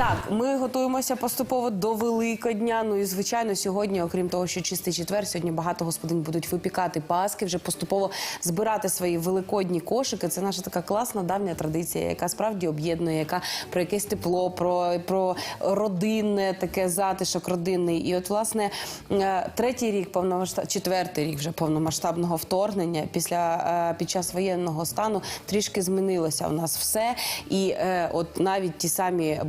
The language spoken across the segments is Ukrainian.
Так, ми готуємося поступово до Великодня. Ну і звичайно, сьогодні, окрім того, що чистий четвер, сьогодні багато господинь будуть випікати паски, вже поступово збирати свої великодні кошики. Це наша така класна давня традиція, яка справді об'єднує, яка про якесь тепло, про, про родинне таке затишок родинний. І от, власне, е, третій рік повномасштаб, четвертий рік вже повномасштабного вторгнення після е, під час воєнного стану трішки змінилося у нас все. І е, от навіть ті самі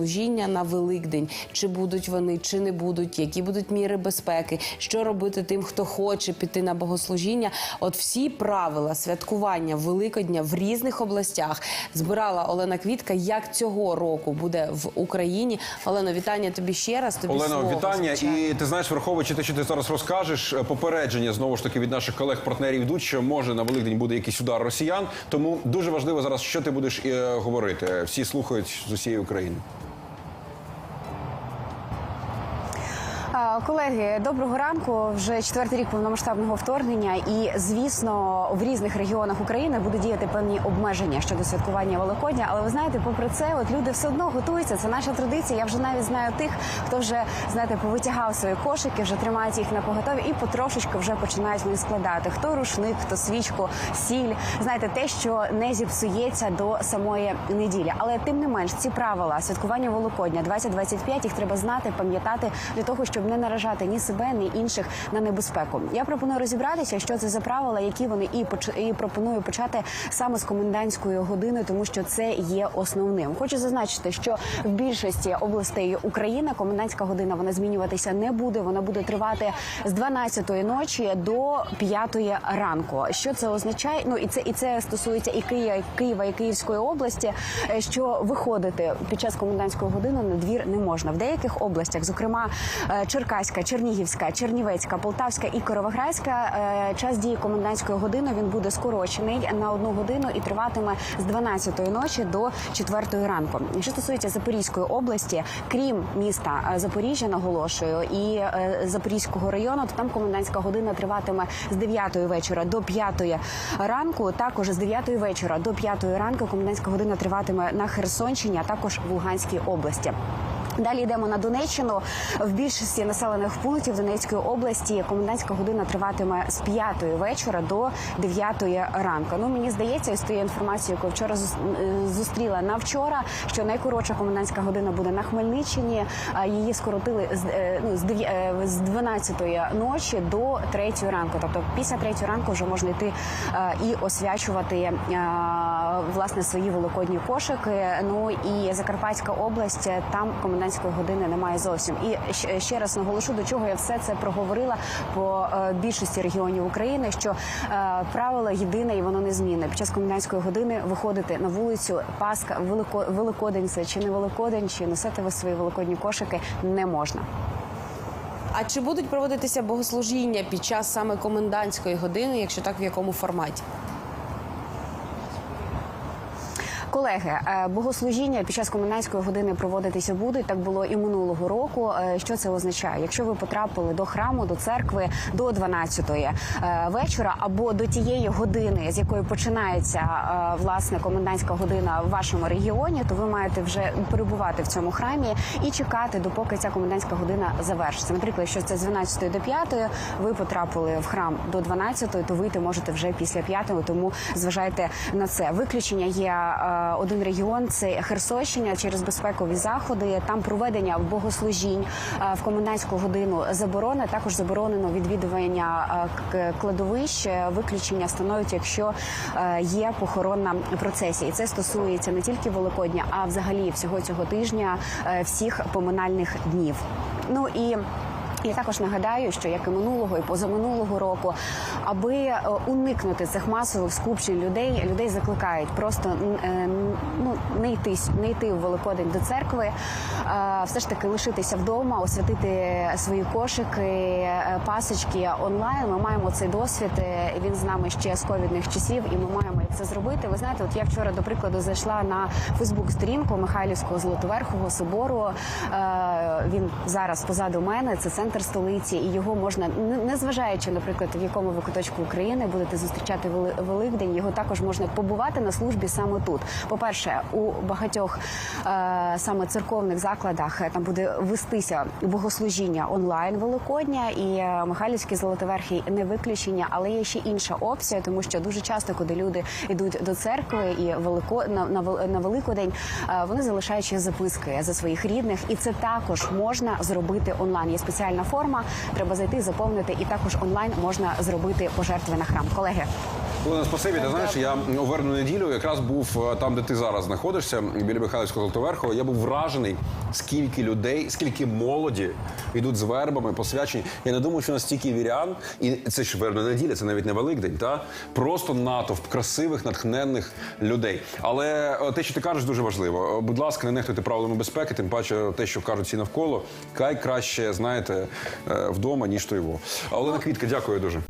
богослужіння на Великдень, чи будуть вони, чи не будуть, які будуть міри безпеки, що робити тим, хто хоче піти на богослужіння. От всі правила святкування Великодня в різних областях збирала Олена Квітка. Як цього року буде в Україні? Олено, вітання тобі ще раз. Тобі Олено, слово, вітання. звичайно. І ти знаєш, враховуючи те, що ти зараз розкажеш, е, попередження знову ж таки від наших колег-партнерів йдуть, що може на Великдень буде якийсь удар росіян. Тому дуже важливо зараз, що ти будеш е, говорити. Всі слухають з усієї України. Колеги, доброго ранку. Вже четвертий рік повномасштабного вторгнення, і звісно, в різних регіонах України будуть діяти певні обмеження щодо святкування Великодня. Але ви знаєте, попри це, от люди все одно готуються. Це наша традиція. Я вже навіть знаю тих, хто вже знаєте, повитягав свої кошики, вже тримають їх на поготові і потрошечки вже починають вони складати. Хто рушник, хто свічку, сіль. Знаєте, те, що не зіпсується до самої неділі. Але тим не менш, ці правила святкування Великодня 2025 їх треба знати, пам'ятати для того, щоб не наражати ні себе, ні інших на небезпеку. Я пропоную розібратися, що це за правила, які вони і і пропоную почати саме з комендантської години, тому що це є основним. Хочу зазначити, що в більшості областей України комендантська година вона змінюватися не буде. Вона буде тривати з 12-ї ночі до 5-ї ранку. Що це означає? Ну і це і це стосується і Києва, і Києва і Київської області. е, Що виходити під час комендантської години на двір не можна в деяких областях, зокрема е, Черкаська, Чернігівська, Чернівецька, Полтавська і Кировоградська. е, Час дії комендантської години він буде скорочений на одну годину і триватиме з 12-ї ночі до 4-ї ранку. Що стосується Запорізької області, крім міста е, Запоріжжя, наголошую, і е, Запорізького району, то там комендантська година триватиме з 9-ї вечора до 5-ї ранку. Також з 9-ї вечора до 5-ї ранку комендантська година триватиме на Херсонщині, а також в Луганській області. Далі йдемо на Донеччину. В більшості населених пунктів Донецької області комендантська година триватиме з 5 вечора до 9 ранку. Ну мені здається, із тією інформацією, яку вчора е, зустріла на вчора, що найкоротша комендантська година буде на Хмельниччині. Її скоротили з е, ну, з дев'я- е, з 12 ночі до 3 ранку. Тобто після 3 ранку вже можна йти і освячувати власне свої великодні кошики. Ну і Закарпатська область там комендантської години немає зовсім. І ще раз наголошу, до чого я все це проговорила по е, більшості регіонів України, що е, правило єдине і воно не змінне. Під час комендантської години виходити на вулицю Пасха, Велико, Великодень це чи не Великодень, чи носити ви свої великодні кошики не можна. А чи будуть проводитися богослужіння під час саме комендантської години, якщо так в якому форматі? Колеги, е, богослужіння під час комендантської години проводитися будуть. Так було і минулого року. Е, Що це означає? Якщо ви потрапили до храму, до церкви до 12-ї е, вечора або до тієї години, з якої починається власне комендантська година в вашому регіоні, то ви маєте вже перебувати в цьому храмі і чекати, допоки ця комендантська година завершиться. Наприклад, якщо це з 12 до 5, ви потрапили в храм до 12, то вийти можете вже після 5, тому зважайте на це. Виключення є один регіон це Херсонщина через безпекові заходи. Там проведення богослужінь е, в комендантську годину заборонено. Також заборонено відвідування е, кладовищ. Виключення становить, якщо е, є похоронна процесія. І це стосується не тільки Великодня, а взагалі всього цього тижня всіх поминальних днів. Ну і я також нагадаю, що як і минулого і позаминулого року, аби е, уникнути цих масових скупчень людей, людей закликають просто е, ну не йти не йти в Великодень до церкви, все ж таки лишитися вдома, освятити свої кошики, е, пасочки онлайн. Ми маємо цей досвід. е, Він з нами ще з ковідних часів, і ми маємо це зробити. Ви знаєте, от я вчора, до прикладу, зайшла на Фейсбук-сторінку Михайлівського Золотоверхового собору. Е, Він зараз позаду мене. Це центр центр столиці, і його можна не- незважаючи, наприклад, в якому ви куточку України будете зустрічати Великдень. Його також можна побувати на службі саме тут. По перше, у багатьох е, саме церковних закладах е, там буде вестися богослужіння онлайн Великодня, і е, Михайлівський золотоверхий не виключення, але є ще інша опція, тому що дуже часто, коли люди йдуть до церкви і велико на, на, на Великодень, е, вони залишають записки за своїх рідних, і це також можна зробити онлайн. Є спеціальна форма, треба зайти, заповнити, і також онлайн можна зробити пожертви на храм. Колеги, Олена, спасибі. Ти знаєш, я у неділю якраз був е, там, де ти зараз знаходишся, біля Михайлівського Золотоверхова. Я був вражений, скільки людей, скільки молоді йдуть з вербами, посвячені. Я не думаю, що настільки вірян, і це ж вербна неділя, це навіть не Великдень, та просто натовп красивих, натхненних людей. Але е, те, що ти кажеш, дуже важливо. Е, Будь ласка, не нехтуйте правилами безпеки, тим паче те, що кажуть всі навколо. Кай краще знаєте вдома, ніж то його. Олена Квітка, дякую дуже.